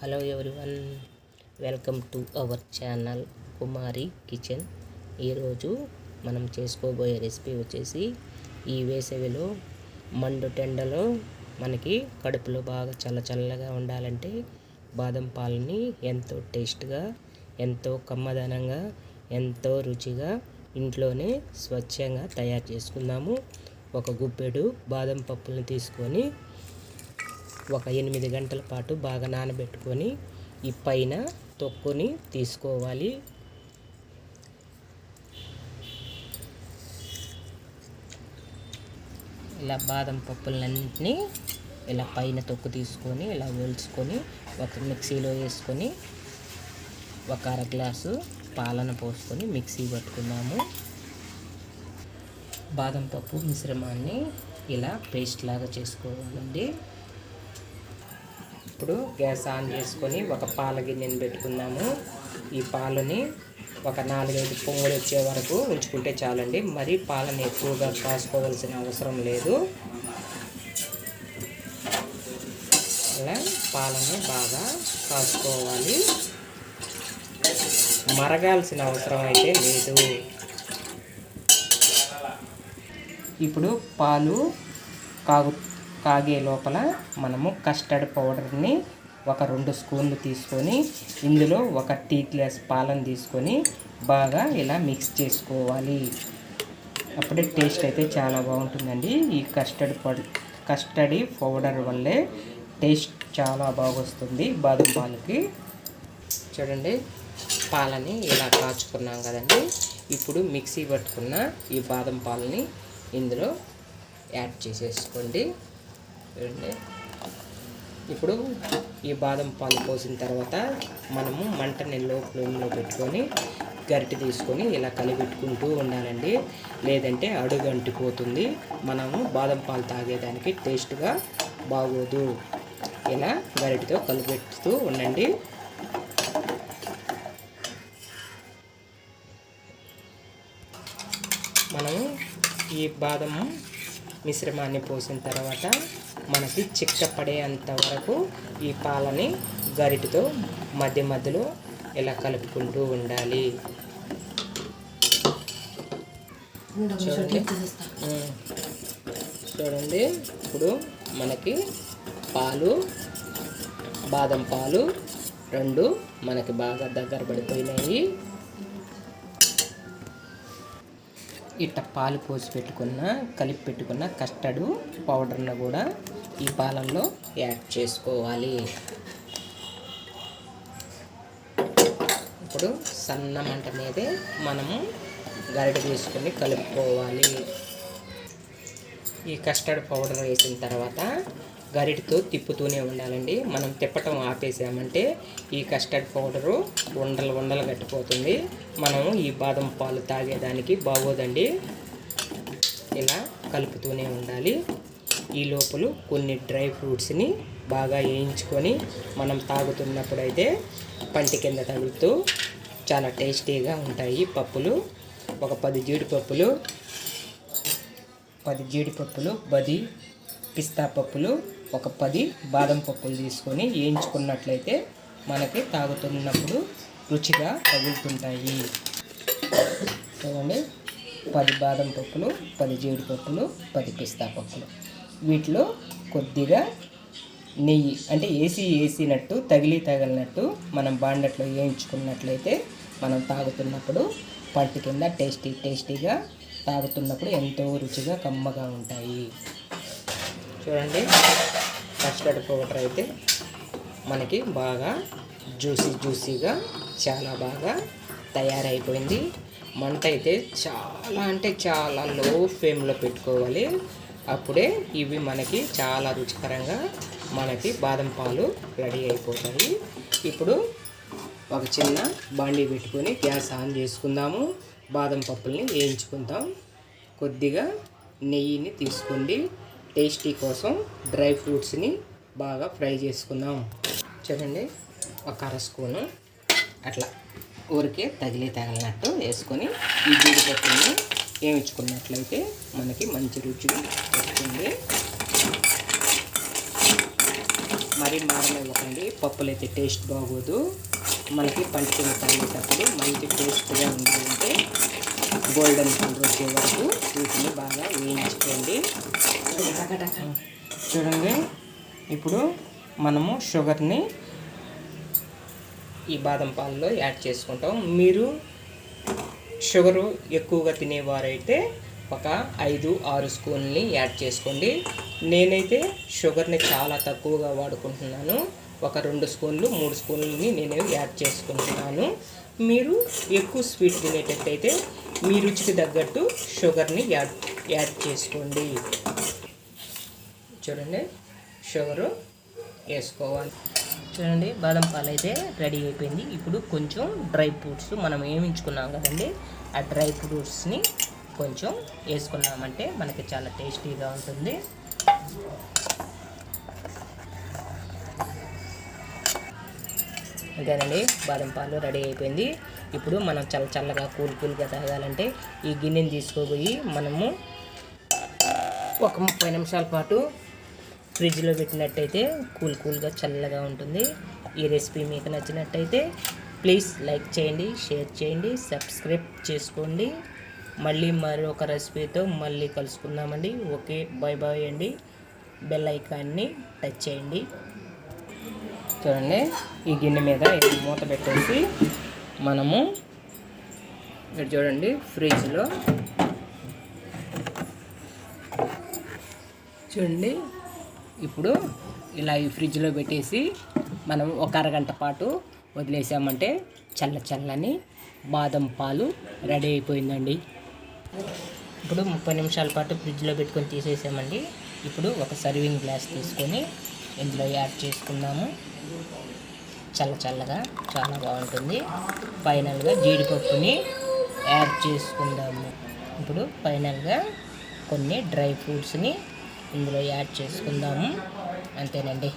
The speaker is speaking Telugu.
Hello everyone welcome to our channel Kumari kitchen. ఈరోజు మనం చేసుకోబోయే రెసిపీ వచ్చేసి ఈ వేసవిలో మండు టెండలో మనకి కడుపులో బాగా చల్ల చల్లగా ఉండాలంటే బాదం పాలని ఎంతో టేస్ట్గా ఎంతో కమ్మదనంగా ఎంతో రుచిగా ఇంట్లోనే స్వచ్ఛంగా తయారు చేసుకుందాము. ఒక గుప్పెడు బాదం పప్పులను తీసుకొని ఒక ఎనిమిది గంటల పాటు బాగా నానబెట్టుకొని ఈ పైన తొక్కుని తీసుకోవాలి. ఇలా బాదం పప్పులన్నింటినీ ఇలా పైన తొక్కు తీసుకొని ఇలా ఒలుచుకొని ఒక మిక్సీలో వేసుకొని ఒక అర గ్లాసు పాలన పోసుకొని మిక్సీ పట్టుకున్నాము. బాదం పప్పు మిశ్రమాన్ని ఇలా పేస్ట్ లాగా చేసుకోవాలండి. ఇప్పుడు గ్యాస్ ఆన్ చేసుకొని ఒక పాల గిన్నెని పెట్టుకున్నాము ఈ పాలని ఒక నాలుగైదు పొంగులు వచ్చే వరకు ఉంచుకుంటే చాలండి. మరి పాలను ఎక్కువగా కాసుకోవాల్సిన అవసరం లేదు. అలా పాలను బాగా కాసుకోవాలి. మరగాల్సిన అవసరం అయితే లేదు. ఇప్పుడు పాలు కాగు కాగే లోపల మనము కస్టర్డ్ పౌడర్ని ఒక రెండు స్పూన్లు తీసుకొని ఇందులో ఒక టీ గ్లాస్ పాలను తీసుకొని బాగా ఇలా మిక్స్ చేసుకోవాలి. అప్పుడే టేస్ట్ అయితే చాలా బాగుంటుందండి. ఈ కస్టర్డ్ పౌడర్ కస్టర్డ్ పౌడర్ వల్లే టేస్ట్ చాలా బాగొస్తుంది బాదం పాలకి. చూడండి పాలని ఇలా కాచుకున్నాం కదండి. ఇప్పుడు మిక్సీ పట్టుకున్న ఈ బాదం పాలని ఇందులో యాడ్ చేసేసుకోండి. చూడండి. ఇప్పుడు ఈ బాదం పాలు పోసిన తర్వాత మనము మంటని లో ఫ్లేమ్లో పెట్టుకొని గరిటె తీసుకొని ఇలా కలిపెట్టుకుంటూ ఉండాలండి. లేదంటే అడుగు అంటిపోతుంది మనము బాదం పాలు తాగేదానికి టేస్ట్గా బాగోదు. ఇలా గరిటెతో కలిపెట్టుతూ ఉండండి. మనము ఈ బాదము మిశ్రమాన్ని పోసిన తర్వాత మనకి చిక్కపడేంత వరకు ఈ పాలని గరిటితో మధ్య మధ్యలో ఇలా కలుపుకుంటూ ఉండాలి. చూడండి. చూడండి. ఇప్పుడు మనకి పాలు బాదం పాలు రెండు మనకి బాగా దగ్గర పడిపోయినాయి. ఇట్ట పాలు పోసి పెట్టుకున్న కలిపి పెట్టుకున్న కస్టర్డ్ పౌడర్ను కూడా ఈ పాలల్లో యాడ్ చేసుకోవాలి. ఇప్పుడు సన్న మంట మీదే మనము గరిట తీసుకుని కలుపుకోవాలి. ఈ కస్టర్డ్ పౌడర్ వేసిన తర్వాత గరిటితో తిప్పుతూనే ఉండాలండి. మనం తిప్పటం ఆపేసామంటే ఈ కస్టర్డ్ పౌడరు ఉండలు ఉండలు కట్టిపోతుంది మనము ఈ బాదం పాలు తాగేదానికి బాగోదండి. ఇలా కలుపుతూనే ఉండాలి. ఈ లోపల కొన్ని డ్రై ఫ్రూట్స్ని బాగా వేయించుకొని మనం తాగుతున్నప్పుడు అయితే పంటి కింద తగులుతూ చాలా టేస్టీగా ఉంటాయి పప్పులు. ఒక పది జీడిపప్పులు పది జీడిపప్పులు పది పిస్తా పప్పులు ఒక పది బాదం పప్పులు తీసుకొని వేయించుకున్నట్లయితే మనకి తాగుతున్నప్పుడు రుచిగా తగులుతుంటాయి. చూడండి. పది బాదం పప్పులు పది జీడిపప్పులు పది పిస్తా పప్పులు. వీటిలో కొద్దిగా నెయ్యి అంటే ఏసీ వేసినట్టు తగిలి తగిలినట్టు మనం బాండట్లో వేయించుకున్నట్లయితే మనం తాగుతున్నప్పుడు పంట కింద టేస్టీ టేస్టీగా తాగుతున్నప్పుడు ఎంతో రుచిగా కమ్మగా ఉంటాయి. చూడండి. కస్టర్డ్ పౌడర్ అయితే మనకి బాగా జ్యూసీ జ్యూసీగా చాలా బాగా తయారైపోయింది. మంట అయితే చాలా అంటే చాలా లో ఫ్లేమ్లో పెట్టుకోవాలి. అప్పుడే ఇవి మనకి చాలా రుచికరంగా మనకి బాదం పాలు రెడీ అయిపోతాయి. ఇప్పుడు ఒక చిన్న బాండీ పెట్టుకొని గ్యాస్ ఆన్ చేసుకుందాము. బాదం పప్పుల్ని వేయించుకుందాం. కొద్దిగా నెయ్యిని తీసుకోండి. టేస్టీ కోసం డ్రై ఫ్రూట్స్ని బాగా ఫ్రై చేసుకుందాం. చూడండి ఒక అర స్పూను అట్లా ఊరికే తగిలి తగిలినట్టు వేసుకొని ఈ జీడిపప్పుని వేయించుకున్నట్లయితే మనకి మంచి రుచి వస్తుంది. మరీ మారనివ్వకండి పప్పులు అయితే టేస్ట్ బాగోదు. మనకి పంటికి తగిలేటప్పుడు మంచి టేస్ట్గా ఉండాలంటే గోల్డెన్ కలర్ వచ్చే వరకు వీటిని బాగా వేయించుకోండి. చూడండి ఇప్పుడు మనము షుగర్ని ఈ బాదం పాలలో యాడ్ చేసుకుంటాం. మీరు షుగరు ఎక్కువగా తినేవారైతే ఒక ఐదు ఆరు స్పూన్ని యాడ్ చేసుకోండి. నేనైతే షుగర్ని చాలా తక్కువగా వాడుకుంటున్నాను. ఒక రెండు స్పూన్లు మూడు స్పూన్లని నేను యాడ్ చేసుకుంటున్నాను. మీరు ఎక్కువ స్వీట్ తినేటట్టయితే మీ రుచికి తగ్గట్టు షుగర్ని యాడ్ యాడ్ చేసుకోండి. చూడండి షుగరు వేసుకోవాలి. చూడండి బాదం పాలు అయితే రెడీ అయిపోయింది. ఇప్పుడు కొంచెం డ్రై ఫ్రూట్స్ మనం ఏమించుకున్నాం కదండి ఆ డ్రై ఫ్రూట్స్ని కొంచెం వేసుకున్నామంటే మనకి చాలా టేస్టీగా ఉంటుంది. అంతేనండి బాదం పాలు రెడీ అయిపోయింది. ఇప్పుడు మనం చల్ల చల్లగా కూల్ కూల్గా తాగాలంటే ఈ గిన్నెని తీసుకోపోయి మనము ఒక ముప్పై నిమిషాల పాటు ఫ్రిడ్జ్లో పెట్టినట్టయితే కూల్ కూల్గా చల్లగా ఉంటుంది. ఈ రెసిపీ మీకు నచ్చినట్టయితే ప్లీజ్ లైక్ చేయండి షేర్ చేయండి సబ్స్క్రైబ్ చేసుకోండి. మళ్ళీ మరొక రెసిపీతో మళ్ళీ కలుసుకుందామండి. ఓకే బాయ్ బాయ్ అండి. బెల్ ఐకాన్ని టచ్ చేయండి. చూడండి. ఈ గిన్నె మీద మూత పెట్టేసి మనము ఇక్కడ చూడండి ఫ్రిడ్జ్లో చూడండి. ఇప్పుడు ఇలా ఈ ఫ్రిడ్జ్లో పెట్టేసి మనం ఒక అరగంట పాటు వదిలేసామంటే చల్ల చల్లని బాదం పాలు రెడీ అయిపోయిందండి. ఇప్పుడు ముప్పై నిమిషాల పాటు ఫ్రిడ్జ్లో పెట్టుకొని తీసేసామండి. ఇప్పుడు ఒక సర్వింగ్ గ్లాస్ తీసుకొని ఇందులో యాడ్ చేసుకుందాము చల్ల చల్లగా చాలా బాగుంటుంది. ఫైనల్గా జీడిపప్పుని యాడ్ చేసుకుందాము. ఇప్పుడు ఫైనల్గా కొన్ని డ్రై ఫ్రూట్స్ని ఇందులో యాడ్ చేసుకుందాము. అంతేనండి.